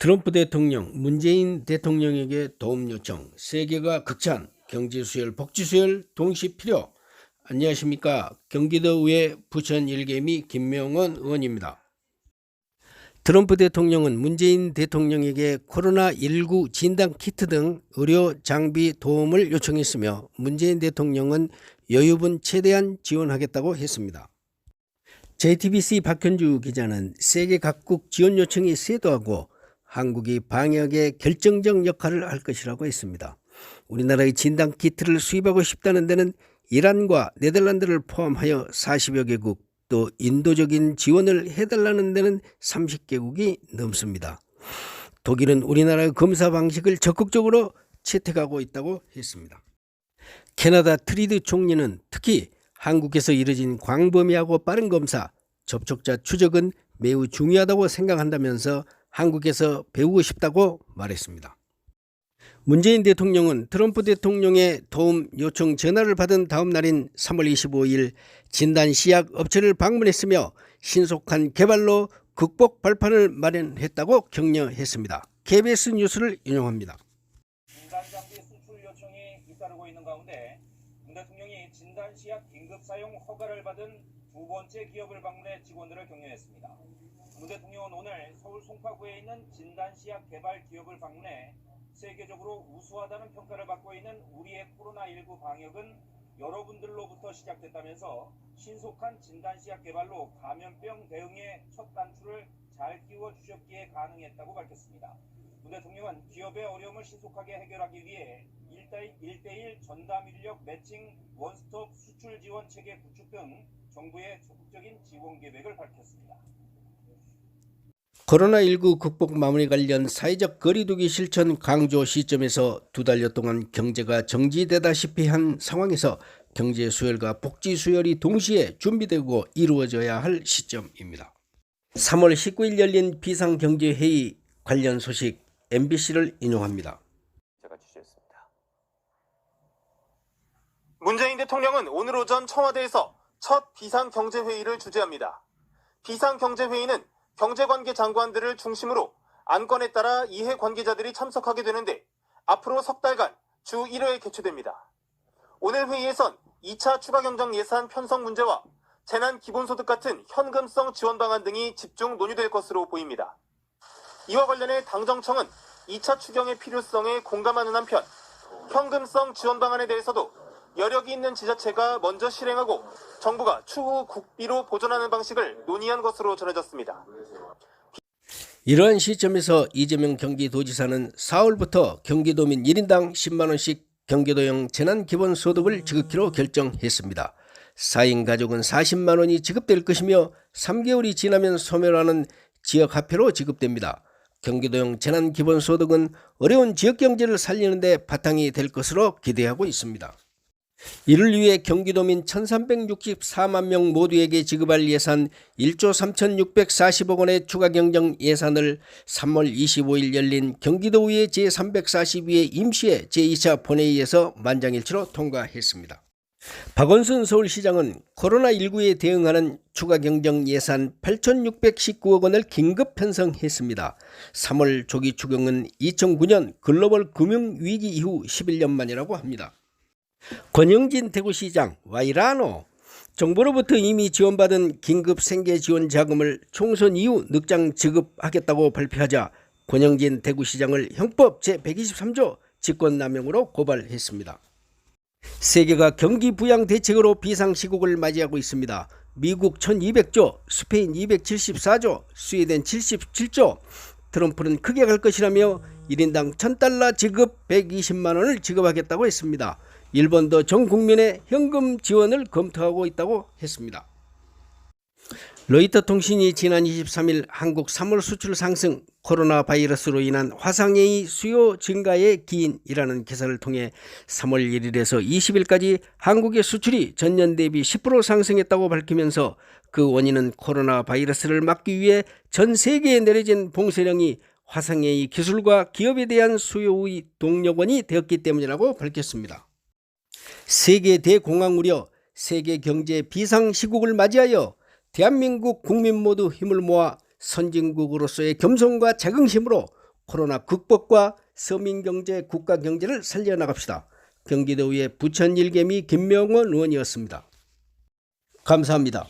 트럼프 대통령, 문재인 대통령에게 도움 요청, 세계가 극찬, 경제 수혈, 복지 수혈 동시 필요. 안녕하십니까. 경기도의회 부천 일개미 김명원 의원입니다. 트럼프 대통령은 문재인 대통령에게 코로나19 진단 키트 등 의료 장비 도움을 요청했으며 문재인 대통령은 여유분 최대한 지원하겠다고 했습니다. JTBC 박현주 기자는 세계 각국 지원 요청이 쇄도하고 한국이 방역에 결정적 역할을 할 것이라고 했습니다. 우리나라의 진단 키트를 수입하고 싶다는 데는 이란과 네덜란드를 포함하여 40여 개국 또 인도적인 지원을 해달라는 데는 30개국이 넘습니다. 독일은 우리나라의 검사 방식을 적극적으로 채택하고 있다고 했습니다. 캐나다 트리드 총리는 특히 한국에서 이뤄진 광범위하고 빠른 검사, 접촉자 추적은 매우 중요하다고 생각한다면서 한국에서 배우고 싶다고 말했습니다. 문재인 대통령은 트럼프 대통령의 도움 요청 전화를 받은 다음 날인 3월 25일 진단 시약 업체를 방문했으며 신속한 개발로 극복 발판을 마련했다고 격려했습니다. KBS 뉴스를 인용합니다. 진단 장비 수출 요청이 잇따르고 있는 가운데 문 대통령이 진단 시약 긴급 사용 허가를 받은 두 번째 기업을 방문해 직원들을 격려했습니다. 문 대통령은 오늘 서울 송파구에 있는 진단 시약 개발 기업을 방문해 세계적으로 우수하다는 평가를 받고 있는 우리의 코로나19 방역은 여러분들로부터 시작됐다면서 신속한 진단 시약 개발로 감염병 대응의 첫 단추를 잘 끼워 주셨기에 가능했다고 밝혔습니다. 문 대통령은 기업의 어려움을 신속하게 해결하기 위해 1대1 전담 인력 매칭 원스톱 수출 지원 체계 구축 등 정부의 적극적인 지원 계획을 밝혔습니다. 코로나19 극복 마무리 관련 사회적 거리두기 실천 강조 시점에서 두 달여 동안 경제가 정지되다시피 한 상황에서 경제 수혈과 복지 수혈이 동시에 준비되고 이루어져야 할 시점입니다. 3월 19일 열린 비상경제회의 관련 소식 MBC를 인용합니다. 제가 취재했습니다. 문재인 대통령은 오늘 오전 청와대에서 첫 비상경제회의를 주재합니다. 비상경제회의는 경제관계 장관들을 중심으로 안건에 따라 이해 관계자들이 참석하게 되는데 앞으로 석 달간 주 1회에 개최됩니다. 오늘 회의에선 2차 추가경정 예산 편성 문제와 재난 기본소득 같은 현금성 지원 방안 등이 집중 논의될 것으로 보입니다. 이와 관련해 당정청은 2차 추경의 필요성에 공감하는 한편 현금성 지원 방안에 대해서도 여력이 있는 지자체가 먼저 실행하고 정부가 추후 국비로 보전하는 방식을 논의한 것으로 전해졌습니다. 이러한 시점에서 이재명 경기도지사는 4월부터 경기도민 1인당 10만 원씩 경기도형 재난기본소득을 지급키로 결정했습니다. 4인 가족은 40만 원이 지급될 것이며 3개월이 지나면 소멸하는 지역화폐로 지급됩니다. 경기도형 재난기본소득은 어려운 지역경제를 살리는 데 바탕이 될 것으로 기대하고 있습니다. 이를 위해 경기도민 1364만 명 모두에게 지급할 예산 1조 3640억 원의 추가 경정 예산을 3월 25일 열린 경기도의회 제342회 임시회 제2차 본회의에서 만장일치로 통과했습니다. 박원순 서울시장은 코로나19에 대응하는 추가 경정 예산 8,619억 원을 긴급 편성했습니다. 3월 조기 추경은 2009년 글로벌 금융위기 이후 11년 만이라고 합니다. 권영진 대구시장 와이라노 정부로부터 이미 지원받은 긴급 생계 지원 자금을 총선 이후 늑장 지급하겠다고 발표하자 권영진 대구시장을 형법 제123조 직권남용으로 고발했습니다. 세계가 경기 부양 대책으로 비상시국을 맞이하고 있습니다. 미국 1200조, 스페인 274조, 스웨덴 77조, 트럼프는 크게 갈 것이라며 1인당 1000달러 지급 120만 원을 지급하겠다고 했습니다. 일본도 전 국민의 현금 지원을 검토하고 있다고 했습니다. 로이터 통신이 지난 23일 한국 3월 수출 상승 코로나 바이러스로 인한 화상회의 수요 증가의 기인이라는 기사를 통해 3월 1일에서 20일까지 한국의 수출이 전년 대비 10% 상승했다고 밝히면서 그 원인은 코로나 바이러스를 막기 위해 전 세계에 내려진 봉쇄령이 화상회의 기술과 기업에 대한 수요의 동력원이 되었기 때문이라고 밝혔습니다. 세계 대공황 우려, 세계 경제 비상 시국을 맞이하여 대한민국 국민 모두 힘을 모아 선진국으로서의 겸손과 자긍심으로 코로나 극복과 서민경제 국가경제를 살려나갑시다. 경기도의 부천 일개미 김명원 의원이었습니다. 감사합니다.